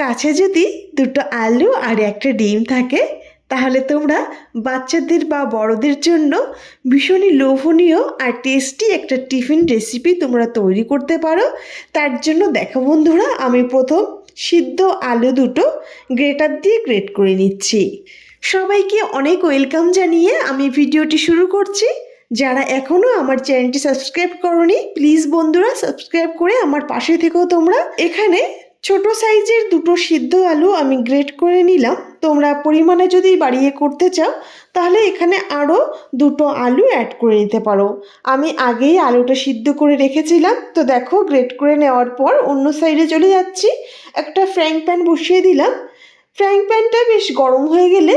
কাছে যদি দুটো আলু আর একটা ডিম থাকে, তাহলে তোমরা বাচ্চাদের বা বড়দের জন্য ভীষণই লোভনীয় আর টেস্টি একটা টিফিন রেসিপি তোমরা তৈরি করতে পারো। তার জন্য দেখো বন্ধুরা, আমি প্রথম সিদ্ধ আলু দুটো গ্রেটার দিয়ে গ্রেট করে নিচ্ছি। সবাইকে অনেক ওয়েলকাম জানিয়ে আমি ভিডিওটি শুরু করছি। যারা এখনও আমার চ্যানেলটি সাবস্ক্রাইব করনি, প্লিজ বন্ধুরা সাবস্ক্রাইব করে আমার পাশে থেকেও তোমরা এখানে ছোট সাইজের দুটো সিদ্ধ আলু আমি গ্রেট করে নিলাম। তোমরা পরিমাণে যদি বাড়িয়ে করতে চাও, তাহলে এখানে আরও দুটো আলু অ্যাড করে নিতে পারো। আমি আগেই আলুটা সিদ্ধ করে রেখেছিলাম, তো দেখো গ্রেট করে নেওয়ার পর অন্য সাইডে চলে যাচ্ছি। একটা ফ্র্যাঙ্ক প্যান বসিয়ে দিলাম। ফ্র্যাঙ্ক প্যানটা বেশ গরম হয়ে গেলে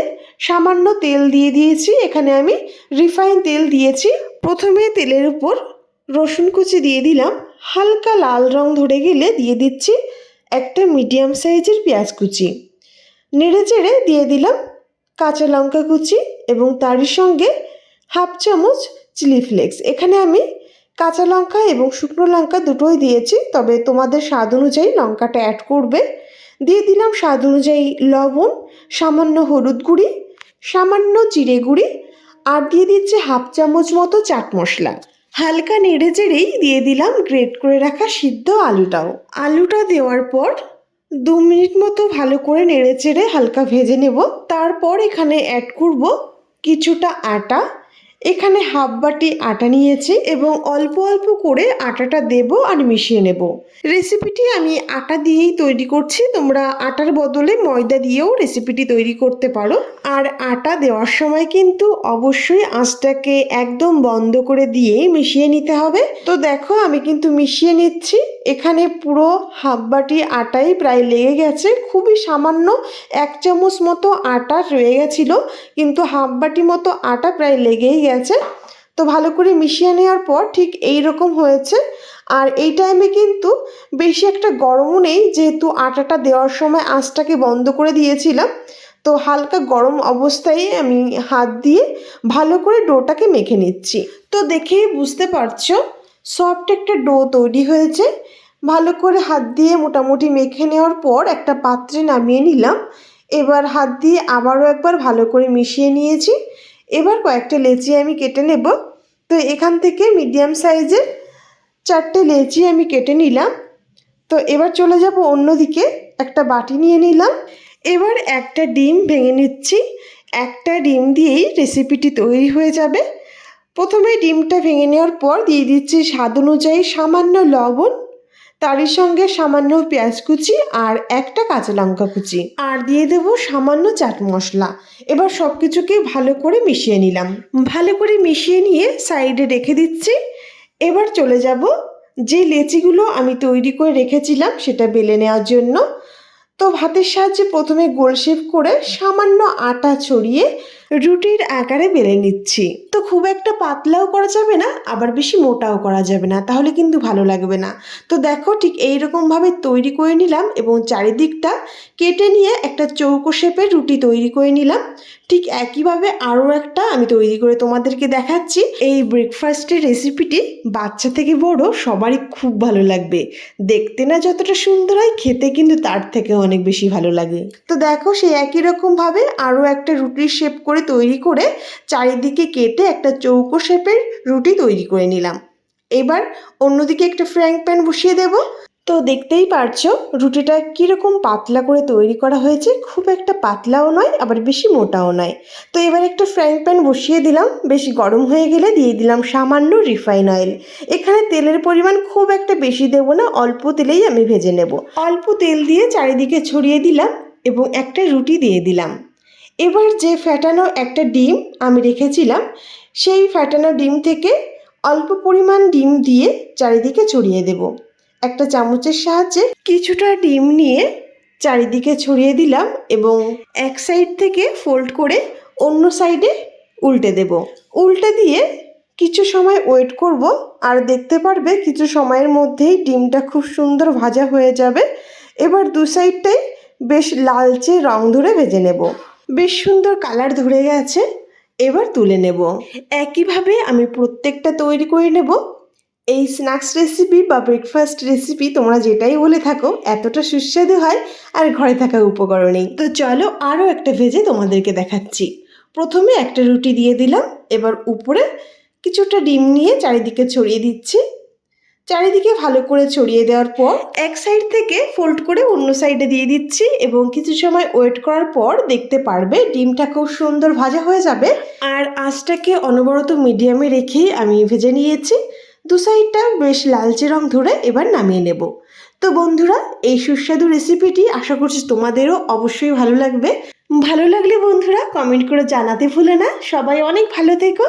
সামান্য তেল দিয়ে দিয়েছি। এখানে আমি রিফাইন তেল দিয়েছি। প্রথমে তেলের উপর রসুন কুচি দিয়ে দিলাম। হালকা লাল রং ধরে গেলে দিয়ে দিচ্ছি। একটা মিডিয়াম সাইজের পেঁয়াজ কুচি। নেড়ে চেড়ে দিয়ে দিলাম কাঁচা লঙ্কা কুচি এবং তারই সঙ্গে হাফ চামচ চিলি ফ্লেক্স এখানে আমি কাঁচা লঙ্কা এবং শুকনো লঙ্কা দুটোই দিয়েছি, তবে তোমাদের স্বাদ অনুযায়ী লঙ্কাটা অ্যাড করবে। দিয়ে দিলাম স্বাদ অনুযায়ী লবণ, সামান্য হলুদ গুঁড়ি, সামান্য জিরে গুঁড়ি, আর দিয়ে দিচ্ছে হাফ চামচ মতো চাট মশলা। হালকা নেড়ে চেড়েই দিয়ে দিলাম গ্রেট করে রাখা সিদ্ধ আলুটাও। আলুটা দেওয়ার পর দু মিনিট মতো ভালো করে নেড়ে চেড়ে হালকা ভেজে নেব। তারপর এখানে অ্যাড করব কিছুটা আটা এখানে হাফ বাটি আটা নিয়েছি এবং অল্প অল্প করে আটাটা দেব আর মিশিয়ে নেব। রেসিপিটি আমি আটা দিয়েই তৈরি করছি। তোমরা আটার বদলে ময়দা দিয়েও রেসিপিটি তৈরি করতে পারো। আর আটা দেওয়ার সময় কিন্তু অবশ্যই আঁচটাকে একদম বন্ধ করে দিয়েই মিশিয়ে নিতে হবে। তো দেখো, আমি কিন্তু মিশিয়ে নিচ্ছি। এখানে পুরো হাফ বাটি আটাই প্রায় লেগে গেছে। খুবই সামান্য এক চামচ মতো আটা রয়ে গেছিল, কিন্তু হাফ বাটি মতো আটা প্রায় লেগেই গেছে। তো ভালো করে মিশিয়ে নেওয়ার পর ঠিক এই রকম হয়েছে। আর এই টাইমে কিন্তু বেশি একটা গরমও নেই, যেহেতু আটাটা দেওয়ার সময় আঁচটাকে বন্ধ করে দিয়েছিলাম। তো হালকা গরম অবস্থায় আমি হাত দিয়ে ভালো করে ডোটাকে মেখে নিচ্ছি। তো দেখেই বুঝতে পারছ সফট একটা ডো তৈরি হয়েছে। ভালো করে হাত দিয়ে মোটামুটি মেখে নেওয়ার পর একটা পাত্রে নামিয়ে নিলাম। এবার হাত দিয়ে আবারও একবার ভালো করে মিশিয়ে নিয়েছি। এবার কয়েকটা লেচি আমি কেটে নেব। তো এখান থেকে মিডিয়াম সাইজের চারটে লেচি আমি কেটে নিলাম। তো এবার চলে যাব অন্যদিকে। একটা বাটি নিয়ে নিলাম। এবার একটা ডিম ভেঙে নিচ্ছি। একটা ডিম দিয়েই রেসিপিটি তৈরি হয়ে যাবে। প্রথমে ডিমটা ভেঙে নেওয়ার পর দিয়ে দিচ্ছি স্বাদ অনুযায়ী সামান্য লবণ, তারই সঙ্গে সামান্য পেঁয়াজ কুচি আর একটা কাঁচা লঙ্কা কুচি। আর দিয়ে দেব সামান্য চাট মশলা। এবার সব কিছুকে ভালো করে মিশিয়ে নিলাম। ভালো করে মিশিয়ে নিয়ে সাইডে রেখে দিচ্ছি। এবার চলে যাব যে লেচিগুলো আমি তৈরি করে রেখেছিলাম সেটা বেলে নেওয়ার জন্য। তো ভাতের সাহায্যে প্রথমে গোল শেপ করে সামান্য আটা ছড়িয়ে রুটির আকারে বেলে নিচ্ছি। তো খুব একটা পাতলাও করা যাবে না, আবার বেশি মোটাও করা যাবে না, তাহলে কিন্তু ভালো লাগবে না। তো দেখো ঠিক এই রকমভাবে তৈরি করে নিলাম এবং চারিদিকটা কেটে নিয়ে একটা চৌকো শেপের রুটি তৈরি করে নিলাম। ঠিক একইভাবে আরও একটা আমি তৈরি করে তোমাদেরকে দেখাচ্ছি। এই ব্রেকফাস্টের রেসিপিটি বাচ্চা থেকে বড় সবারই খুব ভালো লাগবে। দেখতে না যতটা সুন্দর হয়, খেতে কিন্তু তার থেকে অনেক বেশি ভালো লাগে। তো দেখো সেই একই রকমভাবে আরও একটা রুটির শেপ করে তৈরি করে চারিদিকে কেটে একটা চৌকো শেপের রুটি তৈরি করে নিলাম। এবার অন্যদিকে একটা ফ্র্যাঙ্ক প্যান বসিয়ে দেব। তো দেখতেই পারছ, রুটিটা কীরকম পাতলা করে তৈরি করা হয়েছে। খুব একটা পাতলাও নয়, আবার বেশি মোটাও নয়। তো এবার একটা ফ্রাইং প্যান বসিয়ে দিলাম। বেশি গরম হয়ে গেলে দিয়ে দিলাম সামান্য রিফাইন অয়েল। এখানে তেলের পরিমাণ খুব একটা বেশি দেব না, অল্প তেলেই আমি ভেজে নেব। অল্প তেল দিয়ে চারিদিকে ছড়িয়ে দিলাম এবং একটা রুটি দিয়ে দিলাম। এবার যে ফ্যাটানো একটা ডিম আমি রেখেছিলাম, সেই ফ্যাটানো ডিম থেকে অল্প পরিমাণ ডিম দিয়ে চারিদিকে ছড়িয়ে দেব। একটা চামচের সাহায্যে কিছুটা ডিম নিয়ে চারিদিকে ছড়িয়ে দিলাম এবং এক সাইড থেকে ফোল্ড করে অন্য সাইডে উল্টে দেব। উল্টে দিয়ে কিছু সময় ওয়েট করব, আর দেখতে পারবে কিছু সময়ের মধ্যেই ডিমটা খুব সুন্দর ভাজা হয়ে যাবে। এবার দু সাইডটাই বেশ লালচে রং ধরে ভেজে নেব। বেশ সুন্দর কালার ধরে গেছে, এবার তুলে নেব। একইভাবে আমি প্রত্যেকটা তৈরি করে নেব। এই স্ন্যাক্স রেসিপি বা ব্রেকফাস্ট রেসিপি তোমরা যেটাই বলে থাকো, এতটা সুস্বাদু হয় আর ঘরে থাকা উপকরণেই তো চলো আরও একটা ভেজে তোমাদেরকে দেখাচ্ছি। প্রথমে একটা রুটি দিয়ে দিলাম, এবার উপরে কিছুটা ডিম নিয়ে চারিদিকে ছড়িয়ে দিচ্ছি। চারিদিকে ভালো করে ছড়িয়ে দেওয়ার পর এক সাইড থেকে ফোল্ড করে অন্য সাইডে দিয়ে দিচ্ছি এবং কিছু সময় ওয়েট করার পর দেখতে পারবে ডিমটা খুব সুন্দর ভাজা হয়ে যাবে। আর আঁচটাকে অনবরত মিডিয়ামে রেখেই আমি ভেজে নিয়েছি। দু সাইডটা বেশ লালচে রং ধরে এবার নামিয়ে নেব। তো বন্ধুরা, এই সুস্বাদু রেসিপিটি আশা করছি তোমাদেরও অবশ্যই ভালো লাগবে। ভালো লাগলে বন্ধুরা কমেন্ট করে জানাতে ভুলে না। সবাই অনেক ভালো থেকো।